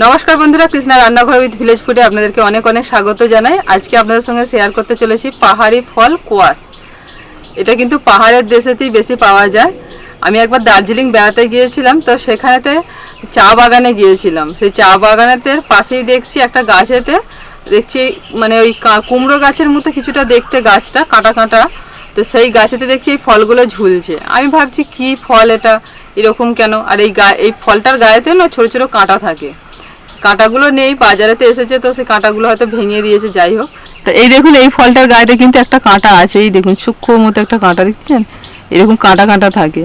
নমস্কার বন্ধুরা, কৃষ্ণা রান্নাঘর উইথ ভিলেজ ফুডে আপনাদেরকে অনেক অনেক স্বাগত জানাই। আজকে আপনাদের সঙ্গে শেয়ার করতে চলেছি পাহাড়ি ফল কোয়াশ। এটা কিন্তু পাহাড়ের দেশেতেই বেশি পাওয়া যায়। আমি একবার দার্জিলিং বেড়াতে গিয়েছিলাম, তো সেখানেতে চা বাগানে গিয়েছিলাম। সেই চা বাগানেতে পাশেই দেখছি একটা গাছেতে, দেখছি মানে ওই কুমড়ো গাছের মতো কিছুটা দেখতে গাছটা, কাঁটা কাঁটা। তো সেই গাছেতে দেখছি এই ফলগুলো ঝুলছে। আমি ভাবছি, কি ফল এটা? এরকম কেন? আর এই গা এই ফলটার গায়েতে না ছোটো ছোটো কাঁটা থাকে। কাঁটাগুলো নেই, বাজারেতে এসেছে, তো সেই কাঁটাগুলো হয়তো ভেঙে দিয়েছে, যাই হোক। তো এই দেখুন, এই ফলটার গায়েতে কিন্তু একটা কাঁটা আছে, এই দেখুন, সূক্ষ্ম মতো একটা কাঁটা, দেখছেন? এরকম কাঁটা কাঁটা থাকে।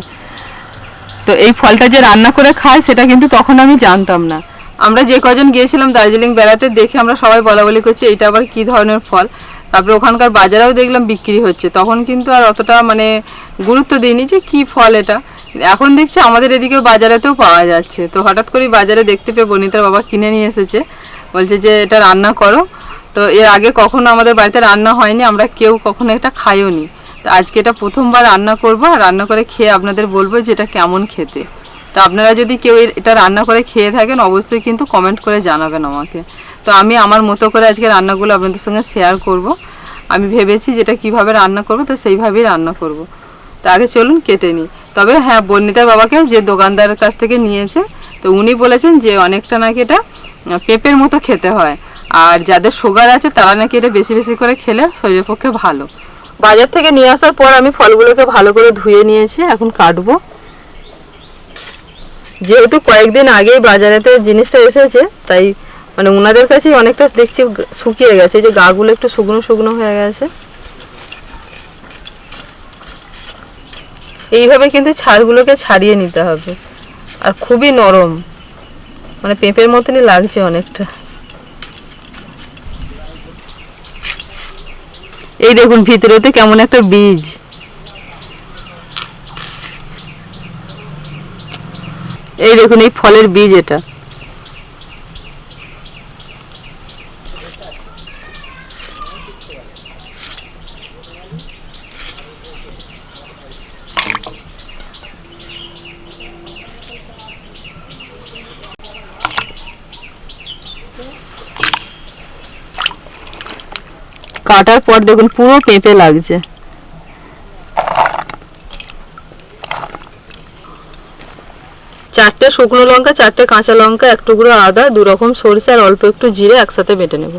তো এই ফলটা যে রান্না করে খায়, সেটা কিন্তু তখন আমি জানতাম না। আমরা যে কজন গিয়েছিলাম দার্জিলিং বেড়াতে, দেখে আমরা সবাই বলা বলি করছি এটা আবার কি ধরনের ফল? তারপরে ওখানকার বাজারেও দেখলাম বিক্রি হচ্ছে। তখন কিন্তু আর অতটা মানে গুরুত্ব দিইনি যে কি ফল এটা। এখন দেখছি আমাদের এদিকে বাজারেতেও পাওয়া যাচ্ছে। তো হঠাৎ করে বাজারে দেখতে পেয়ে বনিতার বাবা কিনে নিয়ে এসেছে। বলছে যে, এটা রান্না করো। তো এর আগে কখনো আমাদের বাড়িতে রান্না হয়নি, আমরা কেউ কখনো এটা খাইও নি তো আজকে এটা প্রথমবার রান্না করব আর রান্না করে খেয়ে আপনাদের বলব যে এটা কেমন খেতে। তো আপনারা যদি কেউ এটা রান্না করে খেয়ে থাকেন, অবশ্যই কিন্তু কমেন্ট করে জানাবেন আমাকে। তো আমি আমার মতো করে আজকে রান্নাগুলো আপনাদের সঙ্গে শেয়ার করব। আমি ভেবেছি যেটা কীভাবে রান্না করব, তো সেইভাবেই রান্না করব। তো আগে চলুন কেটে নিই। তবে হ্যাঁ বর্ণিতার বাবাকে যে দোকানদারের কাছ থেকে নিয়েছে, তো উনি বলেছেন যে অনেকটা নাকি এটা পেঁপের মতো খেতে হয়। আর যাদের সুগার আছে, তারা নাকি এটা বেশি বেশি করে খেলে, শরীরের পক্ষে ভালো। বাজার থেকে নিয়ে আসার পর আমি ফলগুলোকে ভালো করে ধুয়ে নিয়েছি, এখন কাটবো। যেহেতু কয়েকদিন আগেই বাজারেতে জিনিসটা এসেছে, তাই মানে ওনাদের কাছেই অনেকটা দেখছি শুকিয়ে গেছে যে গাগুলো একটু শুকনো শুকনো হয়ে গেছে। এইভাবে কিন্তু ছাড়গুলোকে ছাড়িয়ে নিতে হবে। আর খুবই নরম। মানে পেঁপের মতনই লাগছে অনেকটা। এই দেখুন, ভিতরেতে কেমন একটা বীজ। এই দেখুন, এই ফলের বীজ এটা। কাটার পর দেখুন পুরো পেঁপে লাগছে। চারটে শুকনো লঙ্কা, চারটে কাঁচা লঙ্কা, এক টুকরো আদা দু রকম সরষে আর অল্প একটু জিরে একসাথে বেটে নেব।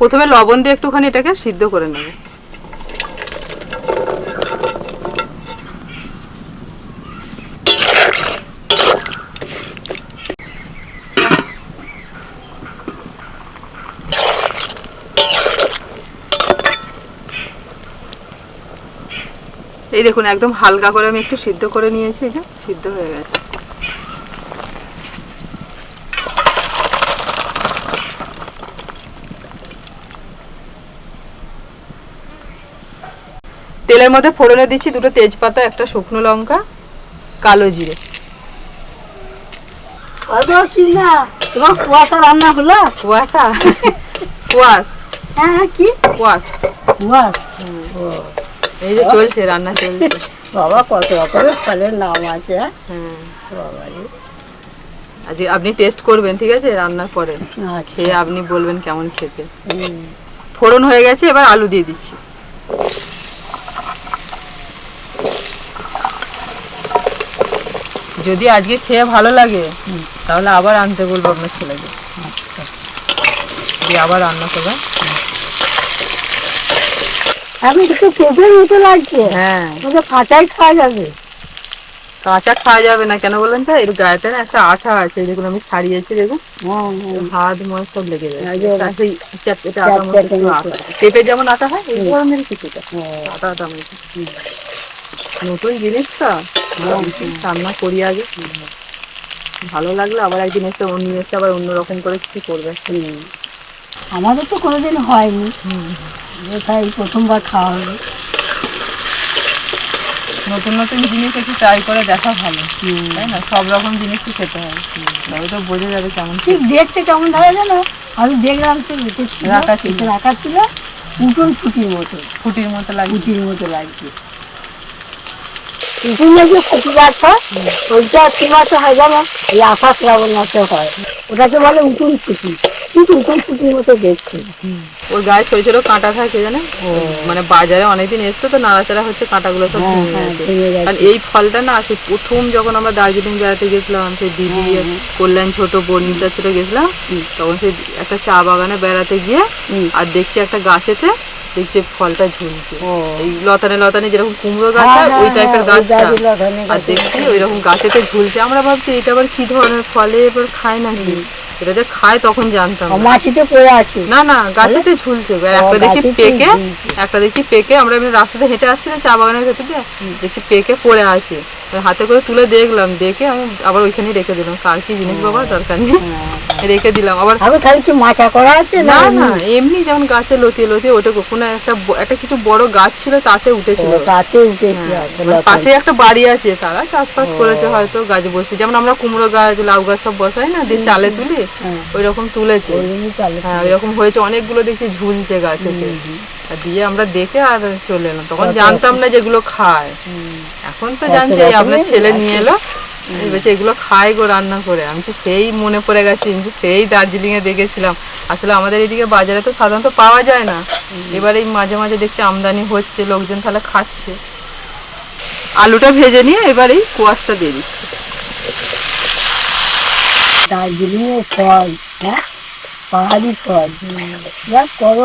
প্রথমে লবণ দিয়ে একটুখানি এটাকে সিদ্ধ করে নেব। এই দেখুন, একদম হালকা করে আমি একটু সিদ্ধ করে নিয়েছি, এই যে সিদ্ধ হয়ে গেছে। তেলের মধ্যে ফোড়নে দিচ্ছি দুটো তেজপাতা একটা শুকনো লঙ্কা কালো জিরে। তোমার কুয়াশা রান্না হলো? কুয়াশা? কুয়াশ। হ্যাঁ হ্যাঁ কি? কুয়াশ। কুয়াশ? এই যে চলছে রান্না চলছে। বাবা কত রকমের ফলের নাম আছে হ্যাঁ? আপনি টেস্ট করবেন ঠিক আছে? রান্নার পরে। খেয়ে আপনি বলবেন কেমন খেতে। ফোড়ন হয়ে গেছে এবার আলু দিয়ে দিচ্ছি। যদি আজকে খেয়ে ভালো লাগে তাহলে আবার আনতে বলব আপনার ছেলেকে। দিয়ে আবার রান্না করবেন। এখন একটু পেঁপের মতো লাগছে। হ্যাঁ। ওটা কাঁচাই খাওয়া যাবে। কাঁচা খাওয়া যাবে না কেন বললেন তো এর গায়েতে না একটা আঠা আছে দেখুন আমি ছাড়িয়েছি দেখুন। হ্যাঁ হ্যাঁ। হাত মোয় সব লেগে এই যায় যে তার সেই চ্যাপটা আটা মতো চ্যাপটা একটু মতো। আঠা। পেঁপে যেমন আটা হয় এই ধরনের কিছুটা। হ্যাঁ। আটা আটা নতুন জিনিস তো। রান্না করি আগে। ভালো লাগল আবার একদিন এসে অন্য এসে আবার অন্যরকম করে কিছু করবে। আমাদের তো কোনোদিন হয়নি। তাই প্রথমবার খাওয়া হলো নতুন নতুন জিনিস একটু ট্রাই করে দেখা ভালো। তাই না? সব রকম জিনিস জিনিসই খেতে হয়। তবে তো বোঝা যাবে কেমন ঠিক দেখতে কেমন ধরে জানো? আমি দেখলাম তো রাখা ছিল। রাখা ছিল উঠুন ফুটির মতো। ফুটির মতো লাগে ফুটির মতো লাগছে। উঠুন যে হয় ওইটা কি মাসে হয় জানো এই আষাঢ় শ্রাবণ মাসে হয়। ওটাকে বলে ঠিক উঠুন ফুটির মতো দেখতে। ওর গায়ে ছোট ছোট কাঁটা থাকে জানে? মানে বাজারে অনেকদিন এসছে তো নাড়াচাড়া হচ্ছে কাঁটাগুলো সব হ্যাঁ, হ্যাঁ। আর এই ফলটা না সেই প্রথম যখন আমরা দার্জিলিং বেড়াতে গেছিলাম সেই দিদি কল্যাণ ছোট বর্ণিতা ছোট গেছিলাম তখন সেই একটা চা বাগানে বেড়াতে গিয়ে আর দেখছি একটা গাছেতে দেখছি ফলটা ঝুলছে। এই লতানে লতানে যেরকম কুমড়ো গাছ হ্যাঁ, হয় ওই টাইপের হ্যাঁ, গাছটা। আর দেখছি ওই রকম গাছেতে ঝুলছে। আমরা ভাবছি এটা আবার কি ধরনের ফলে এবার খায় নাকি? এটা যে খায় তখন জানতাম না। মাছিতে পড়ে আছে। না না গাছেতে ঝুলছে। একটা দেখছি পেকে একটা দেখছি পেকে। আমরা এমনি রাস্তাতে হেঁটে আসছিলাম চা বাগানের ভেতর দিয়ে দেখছি পেকে পড়ে আছে। হাতে করে তুলে দেখলাম দেখে আমি আবার ওইখানেই রেখে দিলাম। কার কি জিনিস বাবা দরকার নেই। রেখে দিলাম। আবার আমি তাহলে কি মাচা করা আছে না না এমনি? যেমন গাছে লতিয়ে লতিয়ে ওটা কোনো একটা একটা কিছু বড় গাছ ছিল তাতে উঠেছিল। তাতে উঠেছে আছে মানে পাশে একটা বাড়ি আছে তারা চাষবাস করেছে হয়তো গাছ বসে যেমন আমরা কুমড়ো গাছ লাউ গাছ সব বসাই না দিয়ে চালে তুলি হ্যাঁ। ওই রকম তুলেছে হ্যাঁ ওইরকম হয়েছে অনেকগুলো দেখছি ঝুলছে আর দিয়ে আমরা দেখে আর চলে এলাম। তখন জানতাম না যেগুলো খায়। এখন তো জানছি আপনার ছেলে নিয়ে এলো। বলছে এগুলো খায় গো রান্না করে। আমি তো সেই মনে পড়ে গেছি আমি তো সেই দার্জিলিং এ দেখেছিলাম। আসলে আমাদের এদিকে বাজারে তো সাধারণত পাওয়া যায় না। এবার এই মাঝে মাঝে দেখছি আমদানি হচ্ছে লোকজন তাহলে খাচ্ছে। আলুটা ভেজে নিয়ে এবার এই কোয়াশটা দিয়ে দিচ্ছি। দার্জিলিং এর ফল হ্যাঁ? পাহাড়ি ফল। যা করো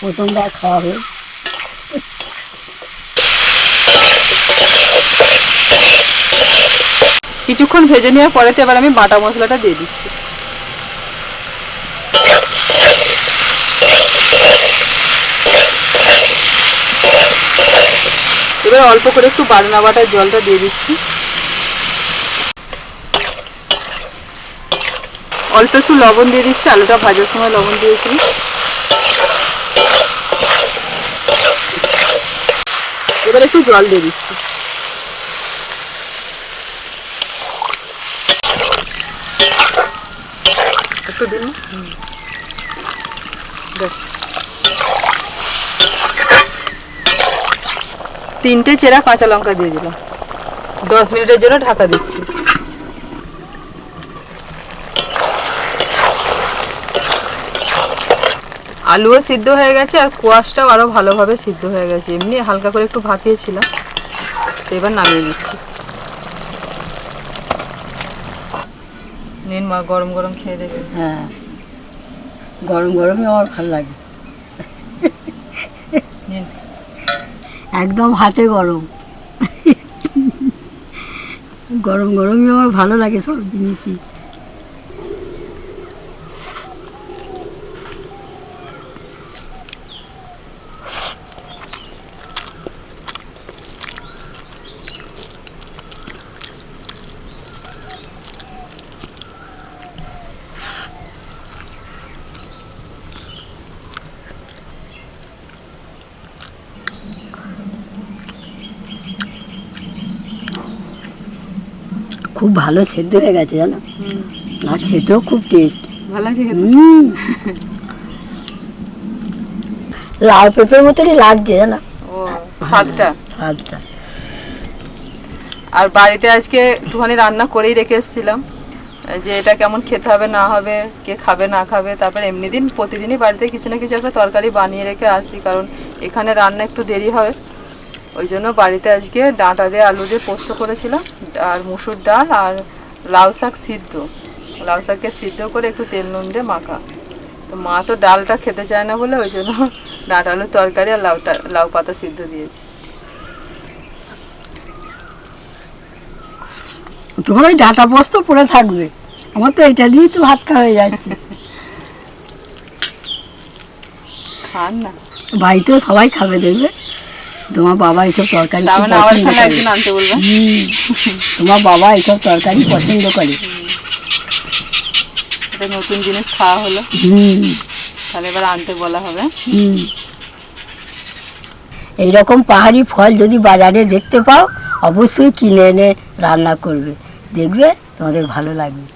প্রথমবার খাওয়া হবে কিছুক্ষণ ভেজে নেওয়ার পরেতে এবার আমি বাটা মশলাটা দিয়ে দিচ্ছি। এবার অল্প করে একটু বাটনা বাটার জলটা দিয়ে দিচ্ছি। অল্প একটু লবণ দিয়ে দিচ্ছি, আলুটা ভাজার সময় লবণ দিয়েছিলাম এবার একটু জল দিয়ে দিচ্ছি। একটু দিন। ব্যাস তিনটে চেরা কাঁচা লঙ্কা দিয়ে দিলাম। দশ মিনিটের জন্য ঢাকা দিচ্ছি। আলুও সিদ্ধ হয়ে গেছে আর কোয়াশটাও আরও ভালোভাবে সিদ্ধ হয়ে গেছে। এমনি হালকা করে একটু ভাপিয়েছিলাম। তো এবার নামিয়ে দিচ্ছি নিন মা গরম গরম খেয়ে দেখে। হ্যাঁ। গরম গরমই আমার ভালো লাগে। নিন। একদম হাতে গরম। গরম গরমই আমার ভালো লাগে সব জিনিসই। খুব ভালো সেদ্ধ হয়ে গেছে জানো? আর খেতেও খুব টেস্ট ভালো আছে লাল পেঁপের মতনই লাগছে জানো? স্বাদটা? স্বাদটা। আর বাড়িতে আজকে একটুখানি রান্না করেই রেখে এসেছিলাম। যে এটা কেমন খেতে হবে না হবে কে খাবে না খাবে তারপর এমনি দিন প্রতিদিনই বাড়িতে কিছু না কিছু একটা তরকারি বানিয়ে রেখে আসি কারণ এখানে রান্না একটু দেরি হয়। ওই জন্য বাড়িতে আজকে ডাঁটা দিয়ে আলু দিয়ে পোস্ত করেছিলাম আর মুসুর ডাল আর লাউ শাক সিদ্ধ। লাউ শাককে সিদ্ধ করে একটু তেল নুন দিয়ে মাখা। তো মা তো ডালটা খেতে চায় না বলে ওই জন্য ডাঁটা আলুর তরকারি আর লাউটা লাউ পাতা সিদ্ধ দিয়েছি। তোমার ওই ডাটা পোস্ত পড়ে থাকবে। আমার তো এটা দিয়েই তো ভাত খাওয়া হয়ে যাচ্ছে। খান না। বাড়িতেও সবাই খাবে দেখবে। তোমার বাবা এইসব তরকারি মানে তোমার বাবা এইসব তরকারি পছন্দ করে। এটা নতুন জিনিস খাওয়া হলো। হুম। তাহলে এবার আনতে বলা হবে। হুম। এইরকম পাহাড়ি ফল যদি বাজারে দেখতে পাও অবশ্যই কিনে এনে রান্না করবে। দেখবে তোমাদের ভালো লাগবে।